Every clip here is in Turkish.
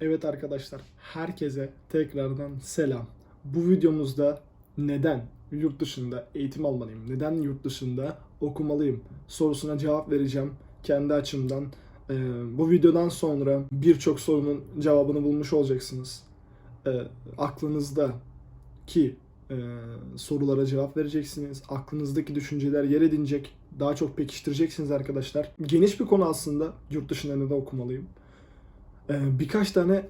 Evet arkadaşlar, herkese tekrardan selam. Bu videomuzda neden yurt dışında eğitim almalıyım, neden yurt dışında okumalıyım sorusuna cevap vereceğim kendi açımdan. Ee, bu videodan sonra birçok sorunun cevabını bulmuş olacaksınız. Ee, aklınızda ki e, sorulara cevap vereceksiniz. Aklınızdaki düşünceler yer edinecek. Daha çok pekiştireceksiniz arkadaşlar. Geniş bir konu aslında yurt dışında neden okumalıyım. Ee, birkaç tane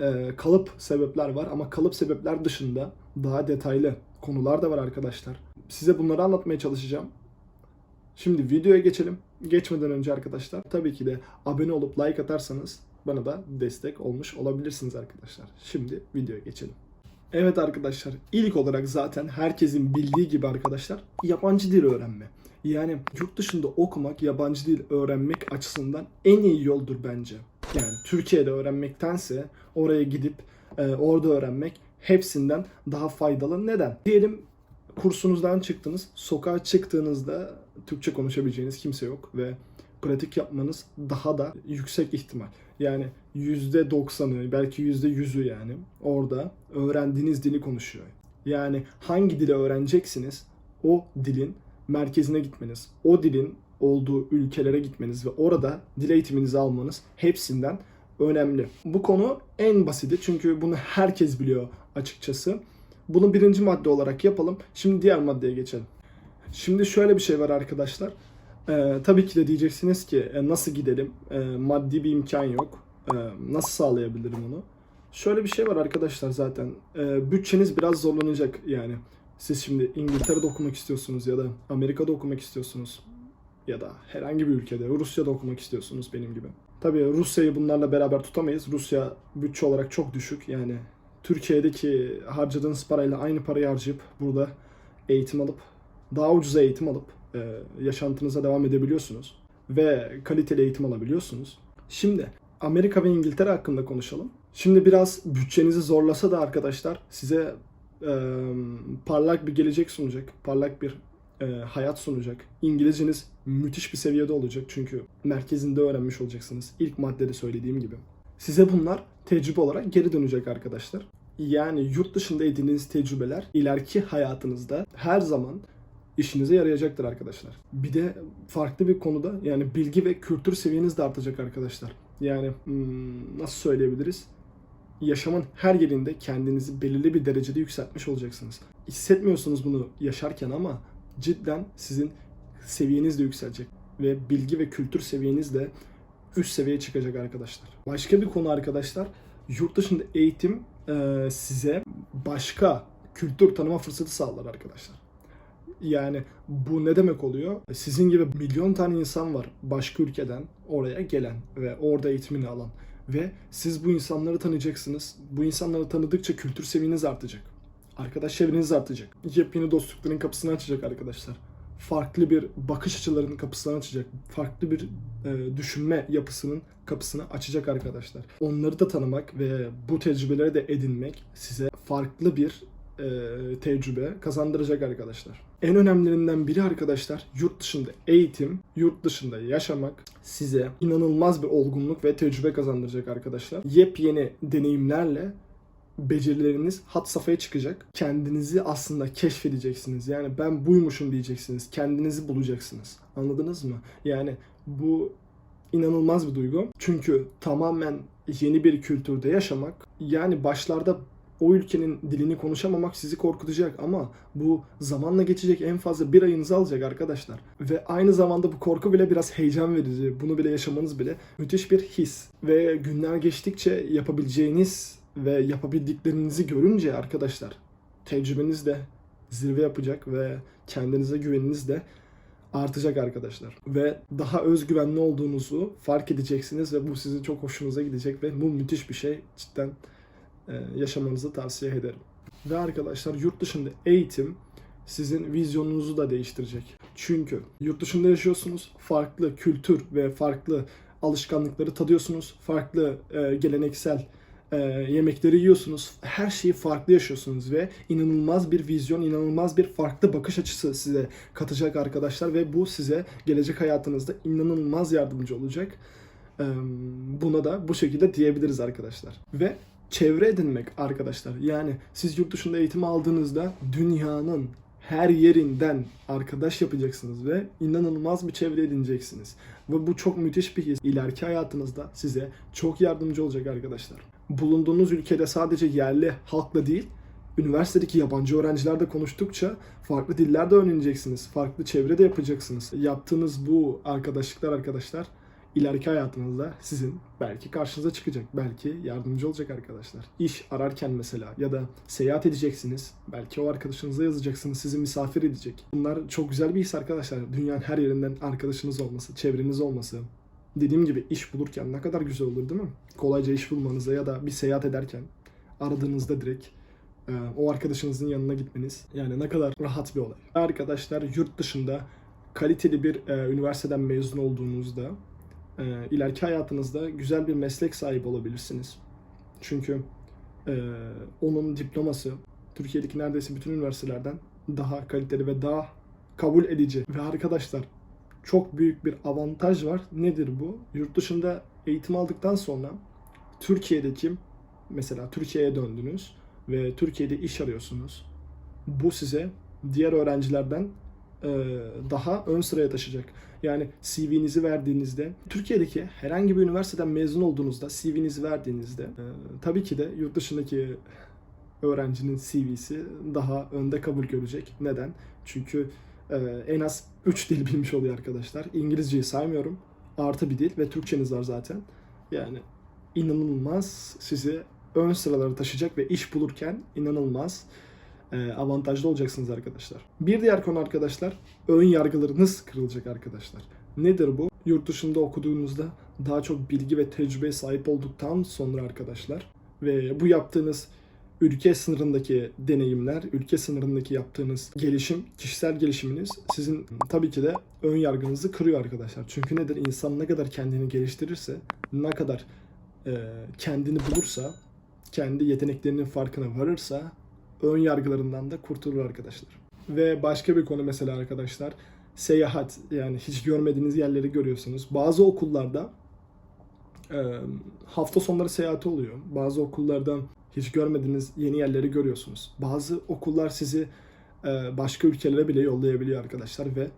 e, kalıp sebepler var ama kalıp sebepler dışında daha detaylı konular da var arkadaşlar. Size bunları anlatmaya çalışacağım. Şimdi videoya geçelim. Geçmeden önce arkadaşlar tabii ki de abone olup like atarsanız bana da destek olmuş olabilirsiniz arkadaşlar. Şimdi videoya geçelim. Evet arkadaşlar ilk olarak zaten herkesin bildiği gibi arkadaşlar yabancı dil öğrenme. Yani yurt dışında okumak, yabancı dil öğrenmek açısından en iyi yoldur bence. Yani Türkiye'de öğrenmektense oraya gidip e, orada öğrenmek hepsinden daha faydalı. Neden? Diyelim kursunuzdan çıktınız, sokağa çıktığınızda Türkçe konuşabileceğiniz kimse yok ve pratik yapmanız daha da yüksek ihtimal. Yani %90'ı belki %100'ü yani orada öğrendiğiniz dili konuşuyor. Yani hangi dili öğreneceksiniz o dilin merkezine gitmeniz, o dilin olduğu ülkelere gitmeniz ve orada dil eğitiminizi almanız hepsinden önemli. Bu konu en basiti çünkü bunu herkes biliyor açıkçası. Bunu birinci madde olarak yapalım. Şimdi diğer maddeye geçelim. Şimdi şöyle bir şey var arkadaşlar. Ee, tabii ki de diyeceksiniz ki e, nasıl gidelim? E, maddi bir imkan yok. E, nasıl sağlayabilirim onu? Şöyle bir şey var arkadaşlar zaten. E, bütçeniz biraz zorlanacak yani. Siz şimdi İngiltere'de okumak istiyorsunuz ya da Amerika'da okumak istiyorsunuz ya da herhangi bir ülkede Rusya'da okumak istiyorsunuz benim gibi. Tabii Rusya'yı bunlarla beraber tutamayız. Rusya bütçe olarak çok düşük. Yani Türkiye'deki harcadığınız parayla aynı parayı harcayıp burada eğitim alıp daha ucuza eğitim alıp e, yaşantınıza devam edebiliyorsunuz ve kaliteli eğitim alabiliyorsunuz. Şimdi Amerika ve İngiltere hakkında konuşalım. Şimdi biraz bütçenizi zorlasa da arkadaşlar size e, parlak bir gelecek sunacak, parlak bir e, hayat sunacak. İngilizceniz müthiş bir seviyede olacak çünkü merkezinde öğrenmiş olacaksınız. İlk maddede söylediğim gibi. Size bunlar tecrübe olarak geri dönecek arkadaşlar. Yani yurt dışında edindiğiniz tecrübeler ileriki hayatınızda her zaman işinize yarayacaktır arkadaşlar. Bir de farklı bir konuda yani bilgi ve kültür seviyeniz de artacak arkadaşlar. Yani hmm, nasıl söyleyebiliriz? Yaşamın her yerinde kendinizi belirli bir derecede yükseltmiş olacaksınız. Hissetmiyorsunuz bunu yaşarken ama cidden sizin seviyeniz de yükselecek ve bilgi ve kültür seviyeniz de üst seviyeye çıkacak arkadaşlar. Başka bir konu arkadaşlar, yurt dışında eğitim e, size başka kültür tanıma fırsatı sağlar arkadaşlar. Yani bu ne demek oluyor? Sizin gibi milyon tane insan var başka ülkeden oraya gelen ve orada eğitimini alan. Ve siz bu insanları tanıyacaksınız. Bu insanları tanıdıkça kültür seviyeniz artacak. Arkadaş çevreniz artacak. Yepyeni dostlukların kapısını açacak arkadaşlar. Farklı bir bakış açılarının kapısını açacak. Farklı bir e, düşünme yapısının kapısını açacak arkadaşlar. Onları da tanımak ve bu tecrübeleri de edinmek size farklı bir e, tecrübe kazandıracak arkadaşlar. En önemlilerinden biri arkadaşlar yurt dışında eğitim, yurt dışında yaşamak size inanılmaz bir olgunluk ve tecrübe kazandıracak arkadaşlar. Yepyeni deneyimlerle becerileriniz hat safhaya çıkacak. Kendinizi aslında keşfedeceksiniz. Yani ben buymuşum diyeceksiniz. Kendinizi bulacaksınız. Anladınız mı? Yani bu inanılmaz bir duygu. Çünkü tamamen yeni bir kültürde yaşamak yani başlarda o ülkenin dilini konuşamamak sizi korkutacak ama bu zamanla geçecek en fazla bir ayınızı alacak arkadaşlar. Ve aynı zamanda bu korku bile biraz heyecan verici. Bunu bile yaşamanız bile müthiş bir his. Ve günler geçtikçe yapabileceğiniz ve yapabildiklerinizi görünce arkadaşlar tecrübeniz de zirve yapacak ve kendinize güveniniz de artacak arkadaşlar. Ve daha özgüvenli olduğunuzu fark edeceksiniz ve bu sizin çok hoşunuza gidecek ve bu müthiş bir şey. Cidden e, yaşamanızı tavsiye ederim. Ve arkadaşlar yurt dışında eğitim sizin vizyonunuzu da değiştirecek. Çünkü yurt dışında yaşıyorsunuz, farklı kültür ve farklı alışkanlıkları tadıyorsunuz, farklı e, geleneksel e, yemekleri yiyorsunuz. Her şeyi farklı yaşıyorsunuz ve inanılmaz bir vizyon, inanılmaz bir farklı bakış açısı size katacak arkadaşlar ve bu size gelecek hayatınızda inanılmaz yardımcı olacak. Ee, buna da bu şekilde diyebiliriz arkadaşlar. Ve çevre edinmek arkadaşlar. Yani siz yurt dışında eğitim aldığınızda dünyanın her yerinden arkadaş yapacaksınız ve inanılmaz bir çevre edineceksiniz. Ve bu çok müthiş bir his. İleriki hayatınızda size çok yardımcı olacak arkadaşlar. Bulunduğunuz ülkede sadece yerli halkla değil, üniversitedeki yabancı öğrencilerle konuştukça farklı diller de öğreneceksiniz. Farklı çevre de yapacaksınız. Yaptığınız bu arkadaşlıklar arkadaşlar ileriki hayatınızda sizin belki karşınıza çıkacak. Belki yardımcı olacak arkadaşlar. İş ararken mesela ya da seyahat edeceksiniz. Belki o arkadaşınıza yazacaksınız. Sizi misafir edecek. Bunlar çok güzel bir his arkadaşlar. Dünyanın her yerinden arkadaşınız olması, çevreniz olması. Dediğim gibi iş bulurken ne kadar güzel olur değil mi? Kolayca iş bulmanıza ya da bir seyahat ederken aradığınızda direkt e, o arkadaşınızın yanına gitmeniz yani ne kadar rahat bir olay. Arkadaşlar yurt dışında kaliteli bir e, üniversiteden mezun olduğunuzda e, ileriki hayatınızda güzel bir meslek sahibi olabilirsiniz. Çünkü e, onun diploması Türkiye'deki neredeyse bütün üniversitelerden daha kaliteli ve daha kabul edici. Ve arkadaşlar çok büyük bir avantaj var. Nedir bu? Yurt dışında eğitim aldıktan sonra Türkiye'deki mesela Türkiye'ye döndünüz ve Türkiye'de iş arıyorsunuz. Bu size diğer öğrencilerden e, daha ön sıraya taşıyacak. Yani CV'nizi verdiğinizde Türkiye'deki herhangi bir üniversiteden mezun olduğunuzda CV'nizi verdiğinizde e, tabii ki de yurt dışındaki öğrencinin CV'si daha önde kabul görecek. Neden? Çünkü en az 3 dil bilmiş oluyor arkadaşlar. İngilizceyi saymıyorum. Artı bir dil ve Türkçeniz var zaten. Yani inanılmaz sizi ön sıralara taşıyacak ve iş bulurken inanılmaz e, avantajlı olacaksınız arkadaşlar. Bir diğer konu arkadaşlar ön yargılarınız kırılacak arkadaşlar. Nedir bu? Yurt dışında okuduğunuzda daha çok bilgi ve tecrübeye sahip olduktan sonra arkadaşlar ve bu yaptığınız ülke sınırındaki deneyimler, ülke sınırındaki yaptığınız gelişim, kişisel gelişiminiz sizin tabii ki de ön yargınızı kırıyor arkadaşlar. Çünkü nedir? İnsan ne kadar kendini geliştirirse, ne kadar e, kendini bulursa, kendi yeteneklerinin farkına varırsa ön yargılarından da kurtulur arkadaşlar. Ve başka bir konu mesela arkadaşlar seyahat yani hiç görmediğiniz yerleri görüyorsunuz. Bazı okullarda e, hafta sonları seyahati oluyor. Bazı okullardan hiç görmediğiniz yeni yerleri görüyorsunuz. Bazı okullar sizi e, başka ülkelere bile yollayabiliyor arkadaşlar ve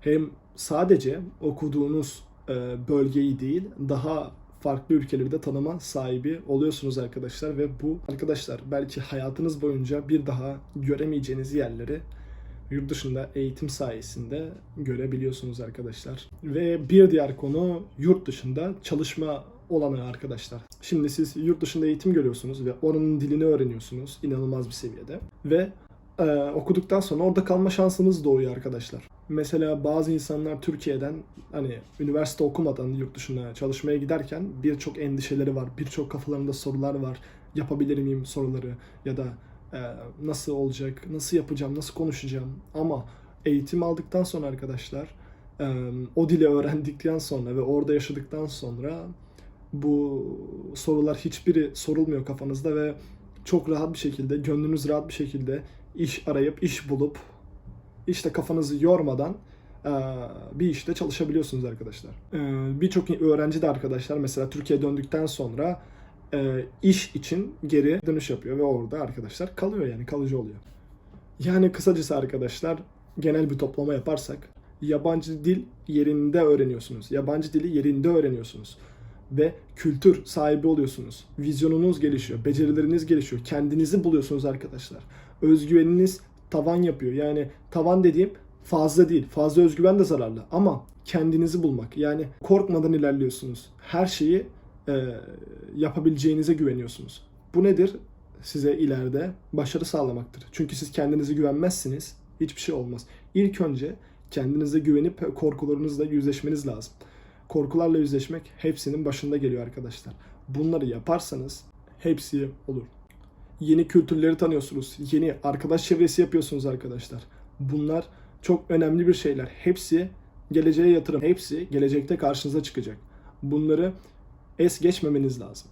hem sadece okuduğunuz e, bölgeyi değil daha farklı ülkeleri de tanıma sahibi oluyorsunuz arkadaşlar ve bu arkadaşlar belki hayatınız boyunca bir daha göremeyeceğiniz yerleri yurt dışında eğitim sayesinde görebiliyorsunuz arkadaşlar. Ve bir diğer konu yurt dışında çalışma olanağı arkadaşlar. Şimdi siz yurt dışında eğitim görüyorsunuz ve oranın dilini öğreniyorsunuz inanılmaz bir seviyede. Ve e, okuduktan sonra orada kalma şansınız doğuyor arkadaşlar. Mesela bazı insanlar Türkiye'den hani üniversite okumadan yurt dışına çalışmaya giderken birçok endişeleri var, birçok kafalarında sorular var. Yapabilir miyim soruları ya da e, nasıl olacak, nasıl yapacağım, nasıl konuşacağım. Ama eğitim aldıktan sonra arkadaşlar e, o dili öğrendikten sonra ve orada yaşadıktan sonra bu sorular hiçbiri sorulmuyor kafanızda ve çok rahat bir şekilde, gönlünüz rahat bir şekilde iş arayıp, iş bulup, işte kafanızı yormadan bir işte çalışabiliyorsunuz arkadaşlar. Birçok öğrenci de arkadaşlar mesela Türkiye'ye döndükten sonra iş için geri dönüş yapıyor ve orada arkadaşlar kalıyor yani kalıcı oluyor. Yani kısacası arkadaşlar genel bir toplama yaparsak yabancı dil yerinde öğreniyorsunuz. Yabancı dili yerinde öğreniyorsunuz ve kültür sahibi oluyorsunuz. Vizyonunuz gelişiyor, becerileriniz gelişiyor. Kendinizi buluyorsunuz arkadaşlar. Özgüveniniz tavan yapıyor. Yani tavan dediğim fazla değil. Fazla özgüven de zararlı ama kendinizi bulmak. Yani korkmadan ilerliyorsunuz. Her şeyi e, yapabileceğinize güveniyorsunuz. Bu nedir? Size ileride başarı sağlamaktır. Çünkü siz kendinize güvenmezsiniz. Hiçbir şey olmaz. İlk önce kendinize güvenip korkularınızla yüzleşmeniz lazım. Korkularla yüzleşmek hepsinin başında geliyor arkadaşlar. Bunları yaparsanız hepsi olur. Yeni kültürleri tanıyorsunuz. Yeni arkadaş çevresi yapıyorsunuz arkadaşlar. Bunlar çok önemli bir şeyler. Hepsi geleceğe yatırım. Hepsi gelecekte karşınıza çıkacak. Bunları es geçmemeniz lazım.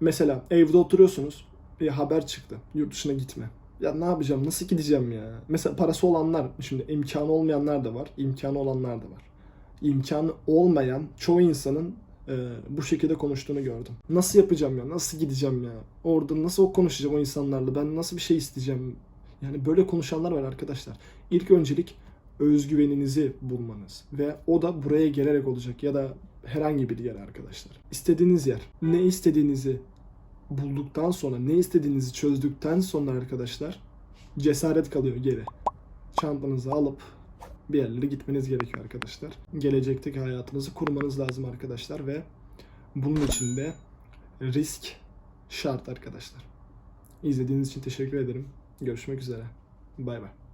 Mesela evde oturuyorsunuz. Bir haber çıktı. Yurt dışına gitme. Ya ne yapacağım? Nasıl gideceğim ya? Mesela parası olanlar, şimdi imkanı olmayanlar da var. imkanı olanlar da var. İmkanı olmayan çoğu insanın e, bu şekilde konuştuğunu gördüm. Nasıl yapacağım ya? Nasıl gideceğim ya? Orada nasıl o konuşacağım o insanlarla? Ben nasıl bir şey isteyeceğim? Yani böyle konuşanlar var arkadaşlar. İlk öncelik özgüveninizi bulmanız ve o da buraya gelerek olacak ya da herhangi bir yer arkadaşlar. İstediğiniz yer. Ne istediğinizi bulduktan sonra, ne istediğinizi çözdükten sonra arkadaşlar cesaret kalıyor geri. Çantanızı alıp bir yerlere gitmeniz gerekiyor arkadaşlar. Gelecekteki hayatınızı kurmanız lazım arkadaşlar ve bunun için de risk şart arkadaşlar. İzlediğiniz için teşekkür ederim. Görüşmek üzere. Bay bay.